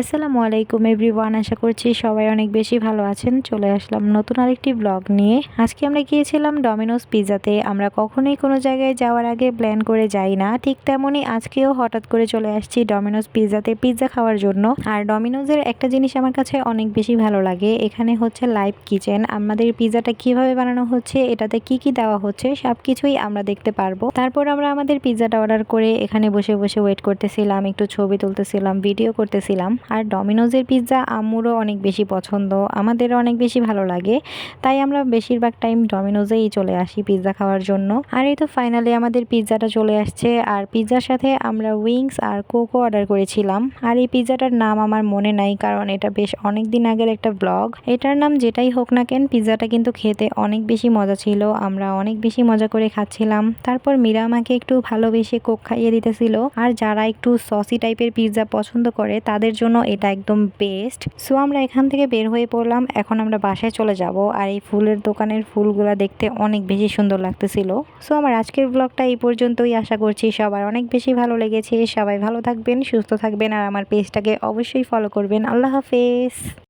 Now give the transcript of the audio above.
আসসালামু আলাইকুম এভরিওয়ান, আশা করছি সবাই অনেক বেশি ভালো আছেন। চলে আসলাম নতুন আরেকটি ব্লগ নিয়ে। আজকে আমরা গিয়েছিলাম ডমিনোস পিৎজাতে আমরা কখনোই কোনো জায়গায় যাওয়ার আগে প্ল্যান করে যাই না। ঠিক তেমনই আজকেও হঠাৎ করে চলে আসছি ডমিনোস পিৎজাতে পিৎজা খাওয়ার জন্য। আর ডমিনোজের একটা জিনিস আমার কাছে অনেক বেশি ভালো লাগে, এখানে হচ্ছে লাইভ কিচেন আমাদের পিৎজাটা কীভাবে বানানো হচ্ছে, এটাতে কি কি দেওয়া হচ্ছে সব কিছুই আমরা দেখতে পারব। তারপর আমরা আমাদের পিৎজাটা অর্ডার করে এখানে বসে বসে ওয়েট করতেছিলাম, একটু ছবি তুলতেছিলাম ভিডিও করতেছিলাম। আর ডমিনোজের পিৎজা আম্মুরও অনেক বেশি পছন্দ, আমাদেরও অনেক বেশি ভালো লাগে। তাই আমরা বেশিরভাগ টাইম ডমিনোজেই চলে আসি পিৎজা খাওয়ার জন্য। আর এই তো ফাইনালি আমাদের পিৎজাটা চলে আসছে। আর পিৎজার সাথে আমরা উইংস আর কোকো অর্ডার করেছিলাম। আর এই পিৎজাটার নাম আমার মনে নাই, কারণ এটা বেশ অনেক দিন আগের একটা ব্লগ এটার নাম যেটাই হোক না কেন পিৎজাটা কিন্তু খেতে অনেক বেশি মজা ছিল। আমরা অনেক বেশি মজা করে খাচ্ছিলাম। তারপর মীরা আমাকে একটু ভালোবেসে কোক খাইয়ে দিতেছিল। আর যারা একটু সসি টাইপের পিৎজা পছন্দ করে, তাদের জন্য এটা একদম বেস্ট সো আমরা এখান থেকে বের হয়ে পড়লাম। এখন আমরা বাসায় চলে যাব। আর এই ফুলের দোকানের ফুলগুলো দেখতে অনেক বেশি সুন্দর লাগতেছিল। সো আমার আজকের ব্লগটা এই পর্যন্তই। আশা করছি সবার অনেক বেশি ভালো লেগেছে। সবাই ভালো থাকবেন, সুস্থ থাকবেন। আর আমার পেজটাকে অবশ্যই ফলো করবেন। আল্লাহ হাফেজ।